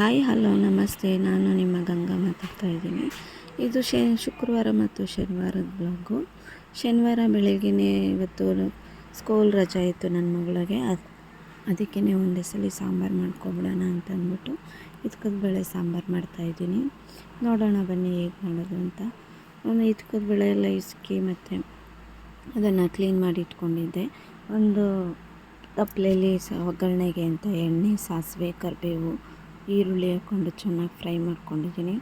Hi, hello, ನಮಸ್ತೆ. ನಾನು ನಿಮ್ಮ ಗಂಗಾ ಮಾತಾಡ್ತಾ ಇದ್ದೀನಿ. ಇದು ಶ, ಶುಕ್ರವಾರ ಮತ್ತು ಶನಿವಾರದ ಬ್ಲಾಗು. ಶನಿವಾರ ಬೆಳಗ್ಗೆನೇ ಇವತ್ತು ಸ್ಕೂಲ್ ರಜೆ ಇತ್ತು ನನ್ನ ಮಗಳಿಗೆ. ಅದು, ಅದಕ್ಕೇ ಒಂದೇ ಸಲ ಸಾಂಬಾರು ಮಾಡ್ಕೊಬಿಡೋಣ ಅಂತ ಅಂದ್ಬಿಟ್ಟು ಇದ್ಕದ ಬೇಳೆ ಸಾಂಬಾರು ಮಾಡ್ತಾಯಿದ್ದೀನಿ ನೋಡೋಣ ಬನ್ನಿ ಹೇಗೆ ಮಾಡೋದು ಅಂತ. ಒಂದು ಇದ್ಕದ ಬೇಳೆ ಎಲ್ಲ ಇಸ್ಕಿ ಮತ್ತು ಅದನ್ನು ಕ್ಲೀನ್ ಮಾಡಿ ಇಟ್ಕೊಂಡಿದ್ದೆ. ಒಂದು ತಪ್ಪಲೆಯಲ್ಲಿ ಸ, ಒಗ್ಗರಣೆಗೆ ಅಂತ ಎಣ್ಣೆ, ಸಾಸಿವೆ, ಕರಿಬೇವು ಈರುಳ್ಳಿ ಹಾಕ್ಕೊಂಡು ಚೆನ್ನಾಗಿ ಫ್ರೈ ಮಾಡ್ಕೊಂಡಿದ್ದೀನಿ.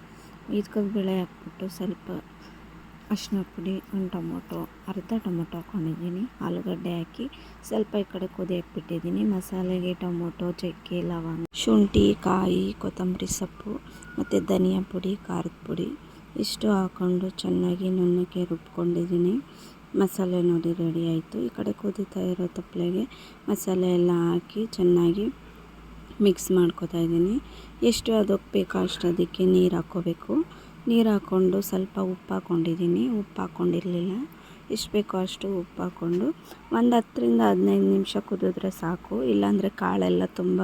ಇದ್ಕದ ಬೇಳೆ ಹಾಕ್ಬಿಟ್ಟು ಸ್ವಲ್ಪ ಅರಿಶಿನ ಪುಡಿ, ಒಂದು ಟೊಮೊಟೊ, ಅರ್ಧ ಟೊಮೊಟೊ ಹಾಕ್ಕೊಂಡಿದ್ದೀನಿ ಆಲೂಗಡ್ಡೆ ಹಾಕಿ ಸ್ವಲ್ಪ ಈ ಕಡೆ ಕುದಿಯಕ್ಕೆ ಮಸಾಲೆಗೆ ಟೊಮೊಟೊ, ಚಕ್ಕೆ, ಲವಂಗ, ಶುಂಠಿ, ಕಾಯಿ, ಕೊತ್ತಂಬರಿ ಸೊಪ್ಪು ಮತ್ತು ಧನಿಯಾ ಪುಡಿ, ಖಾರದ ಪುಡಿ ಇಷ್ಟು ಹಾಕ್ಕೊಂಡು ಚೆನ್ನಾಗಿ ನುಣ್ಣಕ್ಕೆ ರುಬ್ಕೊಂಡಿದ್ದೀನಿ. ಮಸಾಲೆ ನೋಡಿ ರೆಡಿ ಆಯಿತು. ಈ ಕಡೆ ಕುದೀತಾ ಇರೋ ತಪ್ಪಲೆಗೆ ಮಸಾಲೆ ಎಲ್ಲ ಹಾಕಿ ಚೆನ್ನಾಗಿ ಮಿಕ್ಸ್ ಮಾಡ್ಕೊತಾ ಇದ್ದೀನಿ. ಎಷ್ಟು ಅದಕ್ಕೆ ಬೇಕೋ ಅಷ್ಟು ಅದಕ್ಕೆ ನೀರು ಹಾಕ್ಕೋಬೇಕು. ನೀರು ಹಾಕ್ಕೊಂಡು ಸ್ವಲ್ಪ ಉಪ್ಪು ಹಾಕ್ಕೊಂಡಿದ್ದೀನಿ. ಉಪ್ಪು ಹಾಕ್ಕೊಂಡಿರಲಿಲ್ಲ. ಎಷ್ಟು ಬೇಕೋ ಅಷ್ಟು ಉಪ್ಪು ಹಾಕ್ಕೊಂಡು ಒಂದು ಹತ್ತರಿಂದ ಹದಿನೈದು ನಿಮಿಷ ಕುದಿದ್ರೆ ಸಾಕು. ಇಲ್ಲಾಂದರೆ ಕಾಳೆಲ್ಲ ತುಂಬ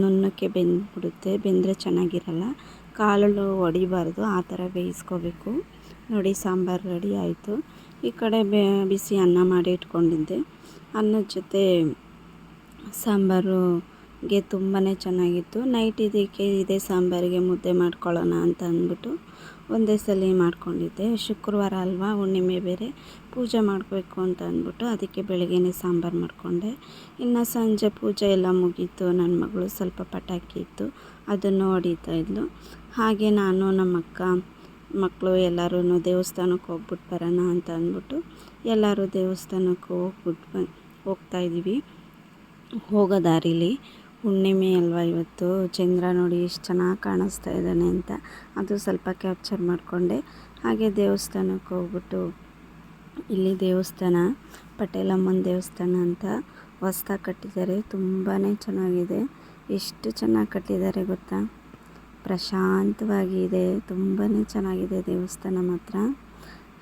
ನುಣ್ಣಕ್ಕೆ ಬೆಂದ್ಬಿಡುತ್ತೆ. ಬೆಂದರೆ ಚೆನ್ನಾಗಿರಲ್ಲ. ಕಾಳು ಒಡಿಬಾರ್ದು ಆ ಥರ ಬೇಯಿಸ್ಕೋಬೇಕು. ನೋಡಿ, ಸಾಂಬಾರು ರೆಡಿ ಆಯಿತು. ಈ ಕಡೆ ಬಿಸಿ ಅನ್ನ ಮಾಡಿ ಇಟ್ಕೊಂಡಿದ್ದೆ. ಅನ್ನದ ಜೊತೆ ಸಾಂಬಾರುಗೆ ತುಂಬಾ ಚೆನ್ನಾಗಿತ್ತು. ನೈಟ್ ಇದಕ್ಕೆ ಇದೇ ಸಾಂಬಾರಿಗೆ ಮುದ್ದೆ ಮಾಡ್ಕೊಳ್ಳೋಣ ಅಂತ ಅಂದ್ಬಿಟ್ಟು ಒಂದೇ ಸಲ ಮಾಡ್ಕೊಂಡಿದ್ದೆ. ಶುಕ್ರವಾರ ಅಲ್ವಾ, ಹುಣ್ಣಿಮೆ ಬೇರೆ, ಪೂಜೆ ಮಾಡಬೇಕು ಅಂತ ಅಂದ್ಬಿಟ್ಟು ಅದಕ್ಕೆ ಬೆಳಗ್ಗೆನೇ ಸಾಂಬಾರು ಮಾಡಿಕೊಂಡೆ. ಇನ್ನು ಸಂಜೆ ಪೂಜೆ ಎಲ್ಲ ಮುಗೀತು. ನನ್ನ ಮಗಳು ಸ್ವಲ್ಪ ಪಟಾಕಿ ಇತ್ತು. ಅದನ್ನು ಹೊಡಿತಾ ಇದ್ಲು. ಹಾಗೆ ನಾನು ನಮ್ಮ ಅಕ್ಕ, ಮಕ್ಕಳು ಎಲ್ಲರೂ ದೇವಸ್ಥಾನಕ್ಕೆ ಹೋಗ್ಬಿಟ್ಟು ಬರೋಣ ಅಂತ ಅಂದ್ಬಿಟ್ಟು ಎಲ್ಲರೂ ದೇವಸ್ಥಾನಕ್ಕೆ ಹೋಗ್ಬಿಟ್ಟು ಬ ಹೋಗ್ತಾಯಿದ್ದೀವಿ ಹೋಗೋ ದಾರಿಲಿ ಹುಣ್ಣಿಮೆ ಅಲ್ವಾ ಇವತ್ತು? ಚಂದ್ರ ನೋಡಿ ಎಷ್ಟು ಚೆನ್ನಾಗಿ ಕಾಣಿಸ್ತಾ ಇದ್ದಾನೆ ಅಂತ. ಅದು ಸ್ವಲ್ಪ ಕ್ಯಾಪ್ಚರ್ ಮಾಡಿಕೊಂಡೆ. ಹಾಗೆ ದೇವಸ್ಥಾನಕ್ಕೆ ಹೋಗ್ಬಿಟ್ಟು ಇಲ್ಲಿ ದೇವಸ್ಥಾನ, ಪಟೇಲಮ್ಮನ ದೇವಸ್ಥಾನ ಅಂತ ಹೊಸ್ದಾಗಿ ಕಟ್ಟಿದ್ದಾರೆ. ತುಂಬಾ ಚೆನ್ನಾಗಿದೆ. ಎಷ್ಟು ಚೆನ್ನಾಗಿ ಕಟ್ಟಿದ್ದಾರೆ ಗೊತ್ತಾ? ಪ್ರಶಾಂತವಾಗಿದೆ ತುಂಬಾ ಚೆನ್ನಾಗಿದೆ ದೇವಸ್ಥಾನ ಮಾತ್ರ.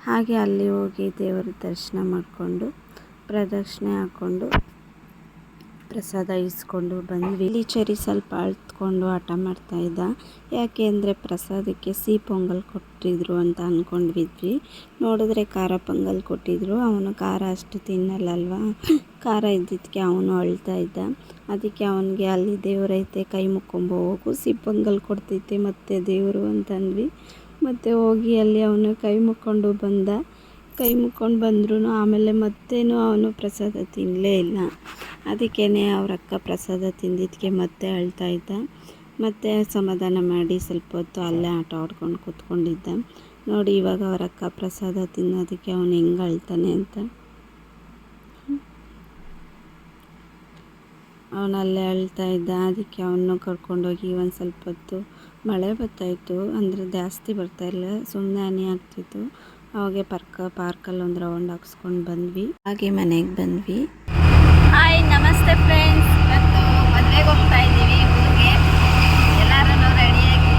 ಹಾಗೆ ಅಲ್ಲಿ ಹೋಗಿ ದೇವರ ದರ್ಶನ ಮಾಡಿಕೊಂಡು, ಪ್ರದಕ್ಷಿಣೆ ಹಾಕ್ಕೊಂಡು ಪ್ರಸಾದ ಇಸ್ಕೊಂಡು ಬಂದ್ವಿ. ಇಲ್ಲಿ ಚರಿ ಸ್ವಲ್ಪ ಅಳ್ತ್ಕೊಂಡು ಮಾಡ್ತಾ ಇದ್ದ. ಯಾಕೆ ಅಂದರೆ ಪ್ರಸಾದಕ್ಕೆ ಸಿಹಿ ಪೊಂಗಲ್ ಕೊಟ್ಟಿದ್ರು ಅಂತ ಅಂದ್ಕೊಂಡ್ವಿದ್ವಿ ನೋಡಿದ್ರೆ ಖಾರ ಪೊಂಗಲ್ ಕೊಟ್ಟಿದ್ರು. ಅವನು ಖಾರ ಅಷ್ಟು ತಿನ್ನಲ್ಲಲ್ವಾ? ಖಾರ ಇದ್ದಿದ್ದಕ್ಕೆ ಅವನು ಅಳ್ತಾ ಇದ್ದ. ಅದಕ್ಕೆ ಅವನಿಗೆ ಅಲ್ಲಿ ದೇವರೈತೆ ಕೈ ಮುಕ್ಕೊಂಬೋ ಹೋಗು, ಸಿಹಿ ಪೊಂಗಲ್ ಕೊಡ್ತೈತೆ ಮತ್ತೆ ದೇವರು ಅಂತಂದ್ವಿ ಮತ್ತು ಹೋಗಿ ಅಲ್ಲಿ ಅವನು ಕೈ ಮುಕ್ಕೊಂಡು ಬಂದ. ಕೈ ಮುಕ್ಕೊಂಡು ಬಂದ್ರೂ ಆಮೇಲೆ ಮತ್ತೇನು ಅವನು ಪ್ರಸಾದ ತಿನ್ನಲೇ ಇಲ್ಲ. ಅದಕ್ಕೇ ಅವ್ರ ಅಕ್ಕ ಪ್ರಸಾದ ತಿಂದಿದ್ದಕ್ಕೆ ಮತ್ತೆ ಅಳ್ತಾ ಇದ್ದ. ಮತ್ತೆ ಸಮಾಧಾನ ಮಾಡಿ ಸ್ವಲ್ಪ ಹೊತ್ತು ಅಲ್ಲೇ ಆಟ ಆಡ್ಕೊಂಡು ಕೂತ್ಕೊಂಡಿದ್ದ. ನೋಡಿ ಇವಾಗ ಅವ್ರ ಅಕ್ಕ ಪ್ರಸಾದ ತಿನ್ನೋದಕ್ಕೆ ಅವನು ಹೆಂಗೆ ಅಳ್ತಾನೆ ಅಂತ. ಅವನಲ್ಲೇ ಅಳ್ತಾ ಇದ್ದ. ಅದಕ್ಕೆ ಅವನು ಕರ್ಕೊಂಡೋಗಿ ಒಂದು ಸ್ವಲ್ಪ ಹೊತ್ತು ಮಳೆ ಬರ್ತಾಯಿತ್ತು ಅಂದರೆ ಜಾಸ್ತಿ ಬರ್ತಾಯಿಲ್ಲ ಸುಮ್ಮನೆ ಹನಿ ಆಗ್ತಿತ್ತು. ಅವಾಗೆ ಪಾರ್ಕ, ಪಾರ್ಕಲ್ಲಿ ಒಂದು ರೌಂಡ್ ಹಾಕ್ಸ್ಕೊಂಡು ಬಂದ್ವಿ. ಹಾಗೆ ಮನೆಗೆ ಬಂದ್ವಿ. ಹಾಯ್ ನಮಸ್ತೆ ಫ್ರೆಂಡ್ಸ್ ಇವತ್ತು ಮದುವೆಗೆ ಹೋಗ್ತಾ ಇದ್ದೀವಿ ಊರಿಗೆ ಎಲ್ಲರೂ ರೆಡಿಯಾಗಿ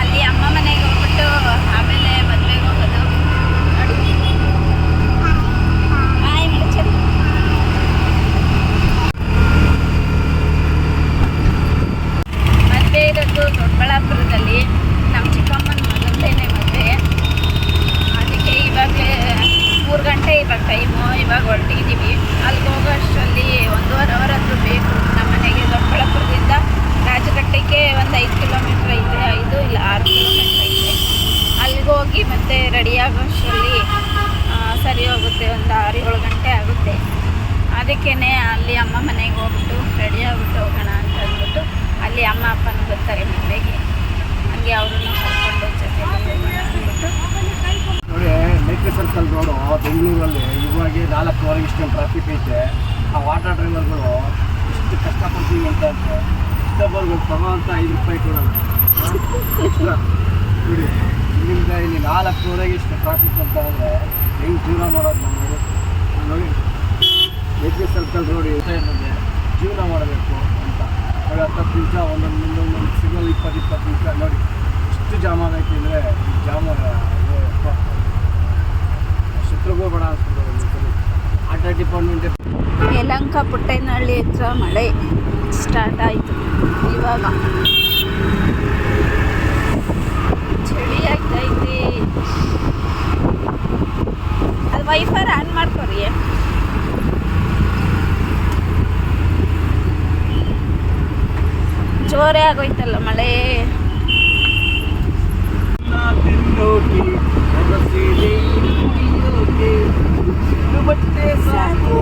ಅಲ್ಲಿ ಅಮ್ಮ ಮನೆಗೆ ಹೋಗ್ಬಿಟ್ಟು ಆಮೇಲೆ ಮದುವೆಗೆ ಹೋಗೋದು ನೋಡಿ ಹಾಯ್ ಮುಚ್ಚು. ಮದುವೆ ಇರೋದು ದೊಡ್ಡಬಳ್ಳಾಪುರದಲ್ಲಿ ನಮ್ಮ ಚಿಕ್ಕಮ್ಮನ ಮಗಂದೇನೆ ಮದುವೆ ಅದಕ್ಕೆ ಇವಾಗಲೇ ಮೂರು ಗಂಟೆ ಇವಾಗ ಟೈಮು ಇವಾಗ ಹೊರಟಿದ್ದೀವಿ ಅಲ್ಲಿಗೆ ಹೋಗೋ ಅಷ್ಟರಲ್ಲಿ ಒಂದೂವರೆ ಅವರ್ ಅಂತೂ ಬೇಕು ನಮ್ಮ ಮನೆಗೆ ದೊಡ್ಡಬಳ್ಳಾಪುರದಿಂದ ರಾಜಘಟ್ಟಕ್ಕೆ ಒಂದು ಐದು ಕಿಲೋಮೀಟ್ರ್ ಐತೆ ಐದು ಇಲ್ಲ ಆರು ಕಿಲೋಮೀಟ್ರ್ ಐತೆ ಅಲ್ಲಿಗೆ ಹೋಗಿ ಮತ್ತೆ ರೆಡಿ ಆಗೋ ಅಷ್ಟರಲ್ಲಿ ಆ, ಸರಿ ಹೋಗುತ್ತೆ ಒಂದು ಆರು ಏಳು ಗಂಟೆ ಆಗುತ್ತೆ ಅದಕ್ಕೇ ಅಲ್ಲಿ ಅಮ್ಮ ಮನೆಗೆ ಹೋಗ್ಬಿಟ್ಟು ರೆಡಿ ಆಗ್ಬಿಟ್ಟು ಹೋಗೋಣ ಅಂತ ಅಂದ್ಬಿಟ್ಟು ಅಲ್ಲಿ ಅಮ್ಮ ಅಪ್ಪನೂ ಬರ್ತಾರೆ ಮದುವೆಗೆ ಹಂಗೆ ಅವರನ್ನು ಕರ್ಕೊಂಡು ಅಂದ್ಬಿಟ್ಟು. ನೋಡಿ ಮೈತ್ರಿ ಸರ್ಕಲ್ ರೋಡು ಬೆಂಗಳೂರಲ್ಲಿ ಇವಾಗ ನಾಲ್ಕುವರೆಗೆ ಇಷ್ಟು ಟ್ರಾಫಿಕ್ ಐತೆ. ಆ ವಾಟರ್ ಡ್ರೈವರ್ಗಳು ಎಷ್ಟು ಕಷ್ಟಪಡ್ತೀವಿ ಅಂತ ಅಂದ್ರೆ ಇಷ್ಟೊಬ್ಬರ್ಗಳು ತಗೋಂತ ಐದು ರೂಪಾಯಿ ಎಕ್ಸ್ಟ್ರಾ ನೋಡಿ, ಇಲ್ಲಿಂದ ಇಲ್ಲಿ ನಾಲ್ಕುವರೆಗೆ ಇಷ್ಟು ಟ್ರಾಫಿಕ್ ಅಂತ ಅಂದರೆ ಹೆಂಗೆ ಜೀವನ ಮಾಡೋದು ನೋಡಿ. ಮೈತ್ರಿ ಸರ್ಕಲ್ ರೋಡ್ ಇರೋದೆ ಜೀವನ ಮಾಡಬೇಕು ಅಂತ. ಅವ್ರು ಹತ್ತು ನಿಮಿಷ ಒಂದೊಂದು ಮುಂದೊಂದು ಸಿಗ್ನಲ್ ಇಪ್ಪತ್ತು ಇಪ್ಪತ್ತು ನಿಮಿಷ ನೋಡಿ. ಎಷ್ಟು ಜಾಮ್ ಆಗೈತೆ ಅಂದರೆ ಜಾಮ್ ಶತ್ರುಗೂ ಬೇಡ ಅನ್ಸ್ಬಿಟ್ಟು ಆಟ ಡಿಪಾರ್ಟ್ಮೆಂಟ್ ಯಲಂಕ ಪುಟ್ಟೇನಹಳ್ಳಿ ಹತ್ರ ಮಳೆ ಸ್ಟಾರ್ಟ್ ಆಯಿತು. ಇವಾಗ ಇವಾಗ ಚಳಿ ಆಗ್ತೈತಿ ಅದು ವೈಫರ್ ಆನ್ ಮಾಡ್ಕೊರಿ. ಜೋರೇ ಆಗೋಯ್ತಲ್ಲ ಮಳೆ ತಿನ್ನೋಕೆ ಹೊರಸೀರೆ ಉಡಿಯೋಕೆ ಇದು ಬಟ್ಟೆ ಸಾಕು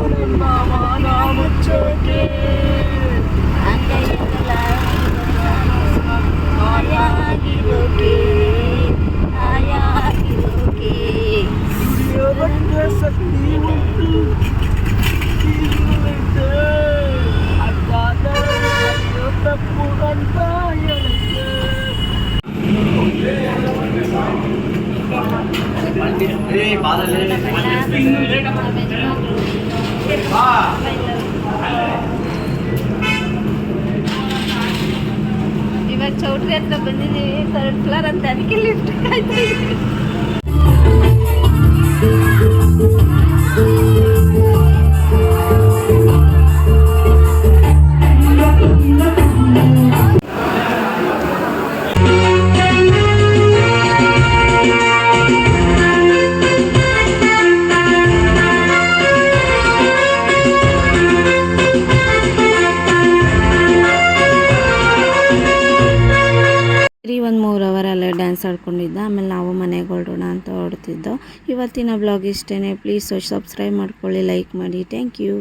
ಇವಾಗ ಚೌಟ್ರಿ ಹತ್ರ ಬಂದಿದ್ದೀವಿ ಥರ್ಡ್ ಫ್ಲೋರ್ ಅಂತ ಅದಕ್ಕೆ ಲಿಫ್ಟ್ ಕಾಯ್ತಾ ಇದ್ದೀವಿ ಸರಿ ಒಂದು ಮೂರು ಅವರ್ ಅಲ್ಲೇ ಡ್ಯಾನ್ಸ್ ಆಡ್ಕೊಂಡಿದ್ದ. ಆಮೇಲೆ ನಾವು ಮನೆಗೆ ಹೊರಡೋಣ ಅಂತ ಹೊರಡ್ತಿದ್ದೋ. ಇವತ್ತಿನ ಬ್ಲಾಗ್ ಇಷ್ಟೇ ಪ್ಲೀಸ್ ಸಬ್ಸ್ಕ್ರೈಬ್ ಮಾಡ್ಕೊಳ್ಳಿ ಲೈಕ್ ಮಾಡಿ. Thank you